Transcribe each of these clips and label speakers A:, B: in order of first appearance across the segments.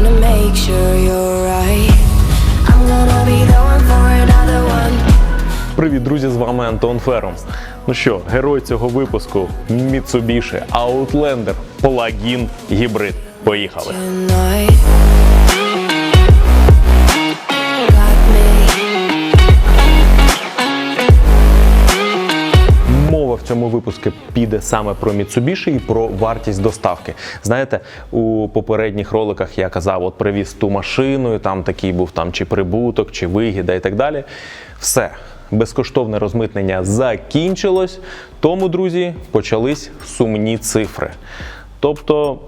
A: wanna make sure you're right. I'm gonna be the one for another one.
B: Привіт, друзі! З вами Антон Фером. Ну що, герой цього випуску Mitsubishi Outlander плагін гібрид. Поїхали.
A: Tonight.
B: Цьому випуску піде саме про Mitsubishi і про вартість доставки. Знаєте, у попередніх роликах я казав, от привіз ту машину, і там такий був там чи прибуток, чи вигіда і так далі. Все. Безкоштовне розмитнення закінчилось, тому, друзі, почались сумні цифри. Тобто,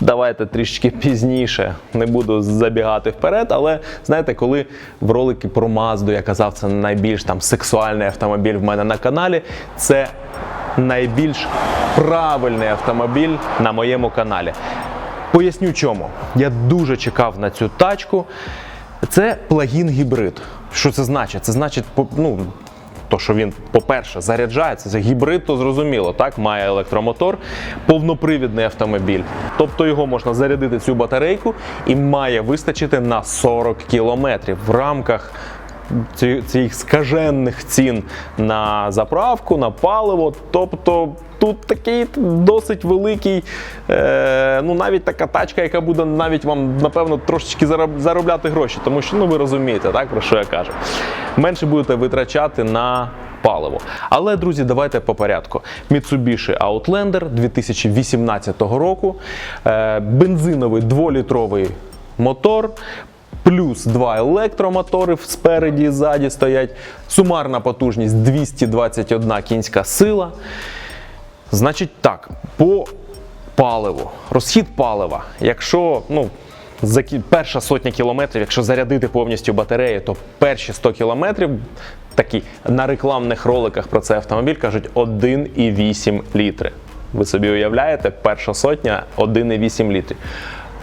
B: давайте трішки пізніше, не буду забігати вперед, але знаєте, коли в ролики про Мазду я казав, це найбільш там сексуальний автомобіль в мене на каналі, це найбільш правильний автомобіль на моєму каналі. Поясню чому. Я дуже чекав на цю тачку. Це плагін гібрид. Що це значить? Це значить, ну, то, що він, по-перше, заряджається, це гібрид, то зрозуміло, так, має електромотор, повнопривідний автомобіль. Тобто його можна зарядити цю батарейку і має вистачити на 40 кілометрів в рамках цих скажених цін на заправку, на паливо. Тобто тут такий досить великий, е, ну навіть така тачка, яка буде навіть вам, напевно, трошечки заробляти гроші, тому що ну ви розумієте, так про що я кажу. Менше будете витрачати на паливо. Але, друзі, давайте по порядку. Mitsubishi Outlander 2018 року, е, бензиновий дволітровий мотор. Плюс два електромотори спереді і ззаді стоять. Сумарна потужність 221 кінська сила. Значить так, по паливу, розхід палива, якщо ну, за перша сотня кілометрів, якщо зарядити повністю батарею, то перші 100 кілометрів такі на рекламних роликах про цей автомобіль кажуть 1,8 літри. Ви собі уявляєте, перша сотня 1,8 літрів.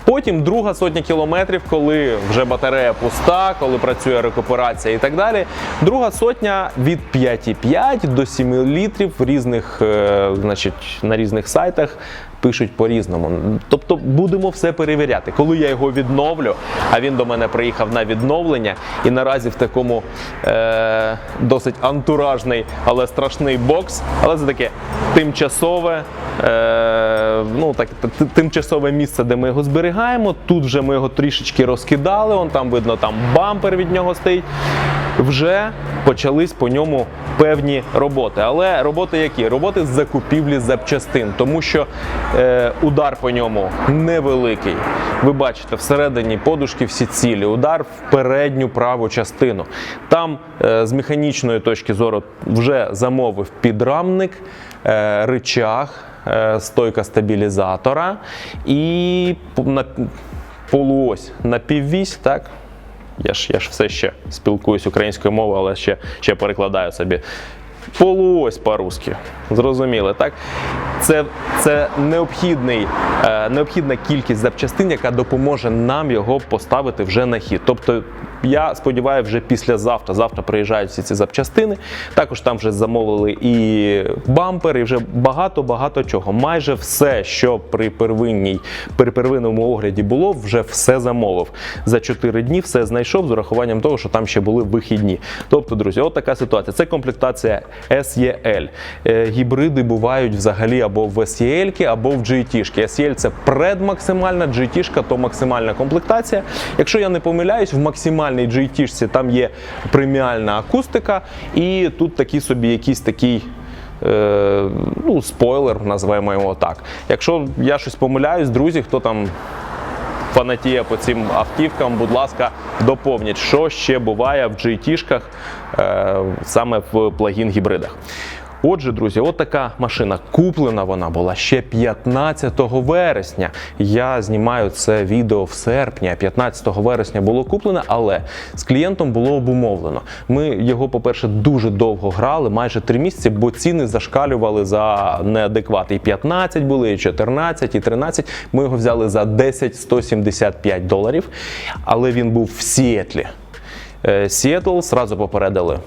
B: Потім друга сотня кілометрів, коли вже батарея пуста, коли працює рекуперація і так далі. Друга сотня від 5,5 до 7 літрів різних, е, значить, на різних сайтах пишуть по-різному. Тобто будемо все перевіряти. Коли я його відновлю, а він до мене приїхав на відновлення, і наразі в такому е, досить антуражний, але страшний бокс, але це таке тимчасове. Е, ну, так, тимчасове місце, де ми його зберігаємо. Тут вже ми його трішечки розкидали. Он там видно, там бампер від нього стоїть. Вже почались по ньому певні роботи. Але роботи які? Роботи з закупівлі запчастин, тому що е, удар по ньому невеликий. Ви бачите, всередині подушки всі цілі, удар в передню праву частину. Там е, з механічної точки зору вже замовив підрамник, е, рычаг, е, стойка стабілізатора і на полуось напіввісь, так? Я ж, я ж все ще спілкуюсь українською мовою, але ще, ще перекладаю собі. Полуось по-русски. Зрозуміли, так? Це, це необхідний, е, необхідна кількість запчастин, яка допоможе нам його поставити вже на хід. Тобто, я сподіваюся, вже післязавтра. Завтра приїжджають всі ці запчастини. Також там вже замовили і бампер, і вже багато-багато чого. Майже все, що при первинній, при первинному огляді було, вже все замовив. За 4 дні все знайшов з урахуванням того, що там ще були вихідні. Тобто, друзі, от така ситуація. Це комплектація SEL. Е, Гібриди бувають взагалі або в SEL, або в GT. SEL це предмаксимальна, GT то максимальна комплектація. Якщо я не помиляюсь, в максимальній GT там є преміальна акустика, і тут такі собі якийсь такий. Е, ну, спойлер, називаємо його так. Якщо я щось помиляюсь, друзі, хто там фанатіє по цим автівкам, будь ласка, доповніть, що ще буває в GT-шках е, саме в плагін гібридах. Отже, друзі, от така машина. Куплена вона була ще 15 вересня. Я знімаю це відео в серпні, 15 вересня було куплене, але з клієнтом було обумовлено. Ми його, по-перше, дуже довго грали, майже 3 місяці, бо ціни зашкалювали за неадекват. І 15 були, і 14, і 13. Ми його взяли за 10 175 доларів, але він був в Сіетлі. Е, Сіетл зразу попередили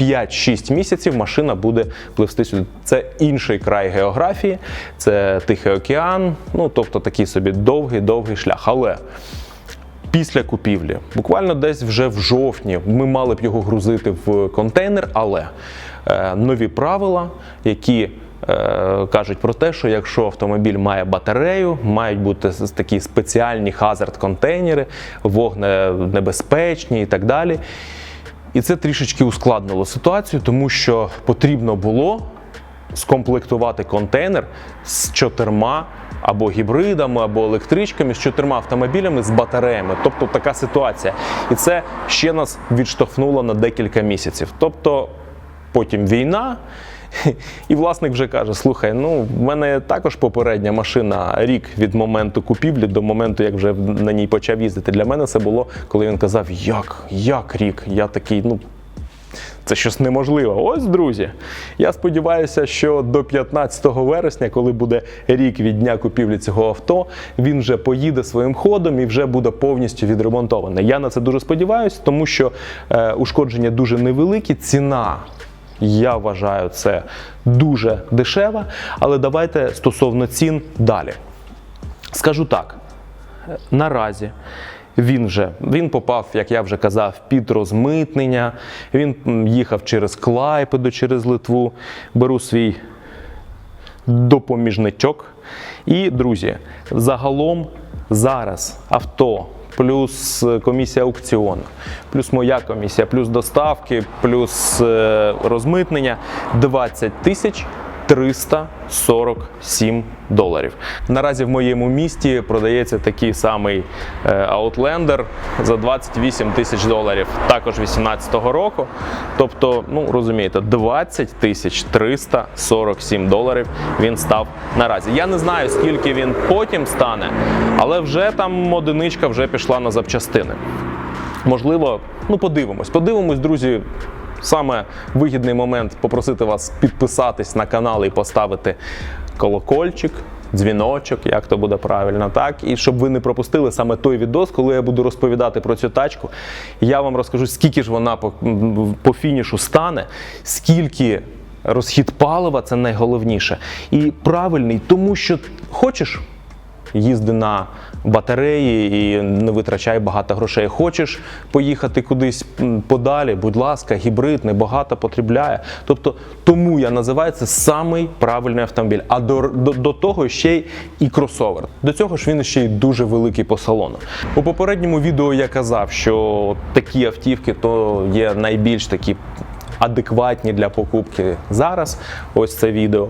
B: 5-6 місяців машина буде пливсти сюди. Це інший край географії, це Тихий океан, ну тобто такий собі довгий довгий шлях. Але після купівлі, буквально десь вже в жовтні, ми мали б його грузити в контейнер, але е, нові правила, які е, кажуть про те, що якщо автомобіль має батарею, мають бути такі спеціальні хазард-контейнери, вогненебезпечні і так далі. І це трішечки ускладнило ситуацію, тому що потрібно було скомплектувати контейнер з чотирма або гібридами, або електричками, з чотирма автомобілями з батареями. Тобто така ситуація. І це ще нас відштовхнуло на декілька місяців. Тобто потім війна. І власник вже каже: слухай, ну в мене також попередня машина рік від моменту купівлі до моменту, як вже на ній почав їздити. Для мене це було, коли він казав, як, як рік? Я такий, ну це щось неможливе. Ось, друзі. Я сподіваюся, що до 15 вересня, коли буде рік від дня купівлі цього авто, він вже поїде своїм ходом і вже буде повністю відремонтований. Я на це дуже сподіваюся, тому що е, ушкодження дуже невеликі. Ціна. Я вважаю це дуже дешева, але давайте стосовно цін далі. Скажу так, наразі він вже він попав, як я вже казав, під розмитнення. Він їхав через Клайпеду, через Литву. Беру свій допоміжничок. І, друзі, загалом зараз авто. Плюс комісія аукціону, плюс моя комісія, плюс доставки, плюс е, розмитнення. 20 тисяч 347 доларів. Наразі в моєму місті продається такий самий е, Outlander за 28 тисяч доларів, також 18-го року. Тобто, ну розумієте, 20 тисяч 347 доларів він став наразі. Я не знаю, скільки він потім стане, але вже там одиничка вже пішла на запчастини. Можливо, ну подивимось. Подивимось, друзі. Саме вигідний момент попросити вас підписатись на канал і поставити колокольчик, дзвіночок, як то буде правильно, так і щоб ви не пропустили саме той відос, коли я буду розповідати про цю тачку. Я вам розкажу, скільки ж вона по, по фінішу стане, скільки розхід палива це найголовніше. І правильний, тому що хочеш їзди на батареї і не витрачай багато грошей. Хочеш поїхати кудись подалі, будь ласка, гібрид небагато потребляє. Тобто, тому я називаю це самий правильний автомобіль. А до, до, до того ще й і кросовер. До цього ж він ще й дуже великий по салону. У попередньому відео я казав, що такі автівки то є найбільш такі адекватні для покупки зараз. Ось це відео.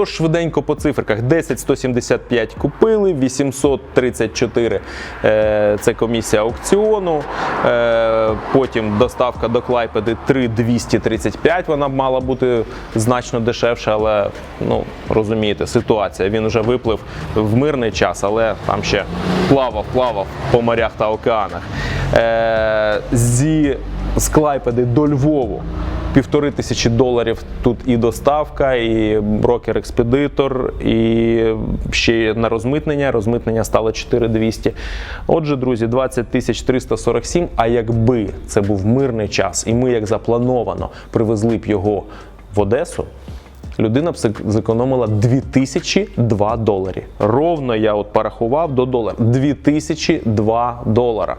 B: Тож швиденько по циферках 10 175 купили, 834 е, це комісія аукціону. Е, потім доставка до Клайпеди 3235. Вона мала бути значно дешевша, але ну розумієте, ситуація. Він вже виплив в мирний час, але там ще плавав, плавав по морях та океанах. Е, зі з Клайпеди до Львову півтори тисячі доларів тут і доставка, і брокер-експедитор, і ще на розмитнення. Розмитнення стало 4200. Отже, друзі, 20 тисяч 347. А якби це був мирний час, і ми, як заплановано, привезли б його в Одесу. Людина б зек- зекономила 2002 доларі. Ровно я от порахував до долара. 2002 долара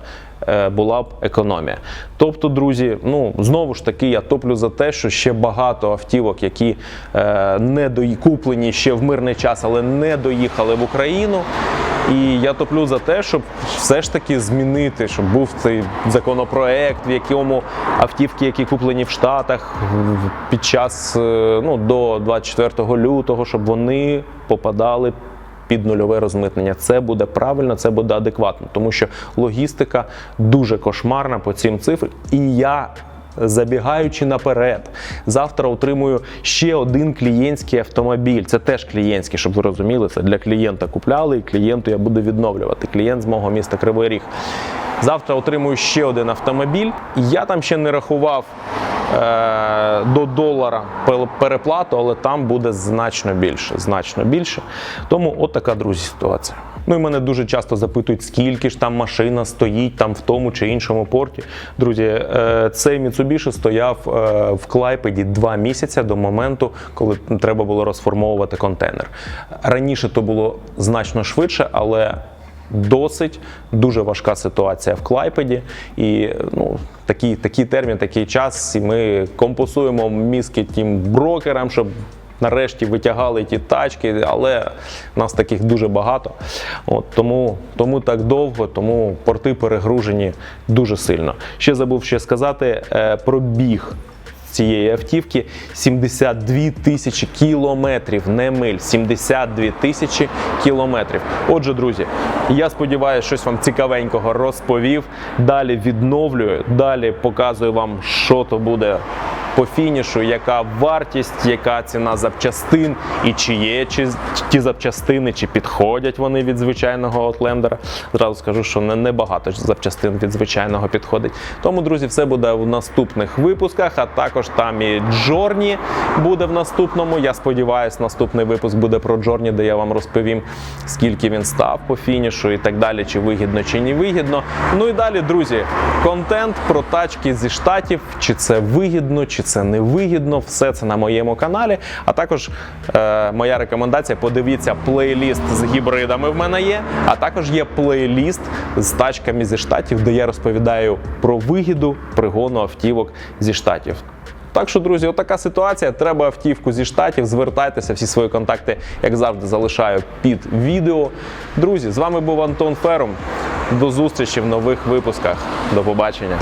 B: е, була б економія. Тобто, друзі, ну знову ж таки, я топлю за те, що ще багато автівок, які е, не докуплені ще в мирний час, але не доїхали в Україну. І я топлю за те, щоб все ж таки змінити, щоб був цей законопроект, в якому автівки, які куплені в Штатах під час е, ну, до 24 лютого, щоб вони попадали під нульове розмитнення. Це буде правильно, це буде адекватно, тому що логістика дуже кошмарна по цим цифрам. І я. Забігаючи наперед, завтра отримую ще один клієнтський автомобіль. Це теж клієнтський, щоб ви розуміли, це для клієнта купляли, і клієнту я буду відновлювати. Клієнт з мого міста Кривий Ріг. Завтра отримую ще один автомобіль. Я там ще не рахував е, до долара переплату, але там буде значно більше. Значно більше. Тому от така, друзі, ситуація. Ну і мене дуже часто запитують, скільки ж там машина стоїть там в тому чи іншому порті. Друзі, е, цей Mitsubishi стояв е, в Клайпеді два місяці до моменту, коли треба було розформовувати контейнер. Раніше то було значно швидше, але досить дуже важка ситуація в Клайпеді. І ну, такий, такий термін, такий час, і ми компенсуємо мізки тим брокерам, щоб нарешті витягали ті тачки, але нас таких дуже багато. От, тому, тому так довго, тому порти перегружені дуже сильно. Ще забув ще сказати е, про біг. Цієї автівки 72 тисячі кілометрів, не миль, 72 тисячі кілометрів. Отже, друзі, я сподіваюся, щось вам цікавенького розповів. Далі відновлюю, далі показую вам, що то буде по фінішу, яка вартість, яка ціна запчастин, і чи є чи ті запчастини, чи підходять вони від звичайного Outlander. Зразу скажу, що не, не багато запчастин від звичайного підходить. Тому, друзі, все буде в наступних випусках, а також там і Джорні буде в наступному. Я сподіваюся, наступний випуск буде про Джорні, де я вам розповім, скільки він став по фінішу і так далі, чи вигідно, чи не вигідно. Ну і далі, друзі, контент про тачки зі штатів, чи це вигідно, чи це не вигідно. Все це на моєму каналі. А також е, моя рекомендація: подивіться плейліст з гібридами. В мене є. А також є плейліст з тачками зі штатів, де я розповідаю про вигіду пригону автівок зі штатів. Так що, друзі, отака ситуація. Треба автівку зі штатів. Звертайтеся, всі свої контакти, як завжди, залишаю під відео. Друзі, з вами був Антон Ферум. До зустрічі в нових випусках. До побачення.